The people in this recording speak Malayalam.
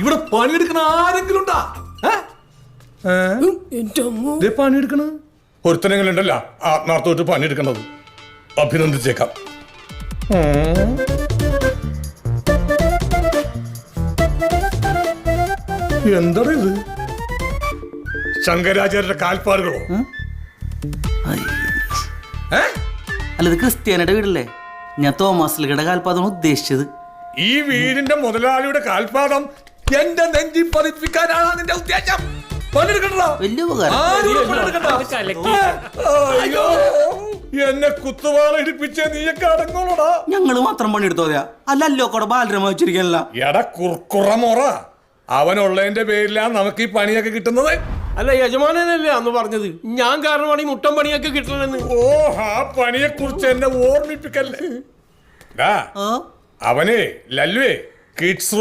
ഇവിടെ പണിയെടുക്കണ ആരെങ്കിലും ഉണ്ടാ? പണിയെടുക്കണ. ഒരുത്തനെങ്കിലും ഉണ്ടല്ല ആത്മാർത്ഥമായിട്ട് പണിയെടുക്കണത്. അഭിനന്ദിച്ചേക്കാം. എന്താ ഇത്? ശങ്കരാചാര്യരുടെ കാൽപ്പാടുകളോ? അല്ലത് അല്ല ഇത് ക്രിസ്ത്യാനിയുടെ വീടല്ലേ? ഞാൻ തോമസ് ലിഗയുടെ ഉദ്ദേശിച്ചത്. ഈ വീടിന്റെ മുതലാളിയുടെ കാൽപാദം എന്റെ നെഞ്ചി പതിപ്പിക്കാനാണ് നിന്റെ ഉദ്ദേശം. എന്നെ കുത്തുവാള ഇടിപ്പിച്ച നീയൊക്കെ അടങ്ങോളടാ ഞങ്ങൾ മാത്രം പണിയെടുത്തോതാ അല്ലല്ലോ കൂടെ ബാലരമ വെച്ചിരിക്കാനല്ല എടാ കുർക്കുറമൊറ അവനുള്ളതിന്റെ പേരിലാണ് നമുക്ക് ഈ പണിയൊക്കെ കിട്ടുന്നത്. അല്ല യജമാനല്ലേ അന്ന് പറഞ്ഞത്? ഞാൻ കാരണമാണ് ഈ മുട്ടൻ പണിയൊക്കെ കിട്ടണമെന്ന് ഓ ആ പണിയെ കുറിച്ച് എന്നെ ഓർമ്മിപ്പിക്കല്ലേ. അവനെ ലല്ലുവേ കിഡ്സ് റൂം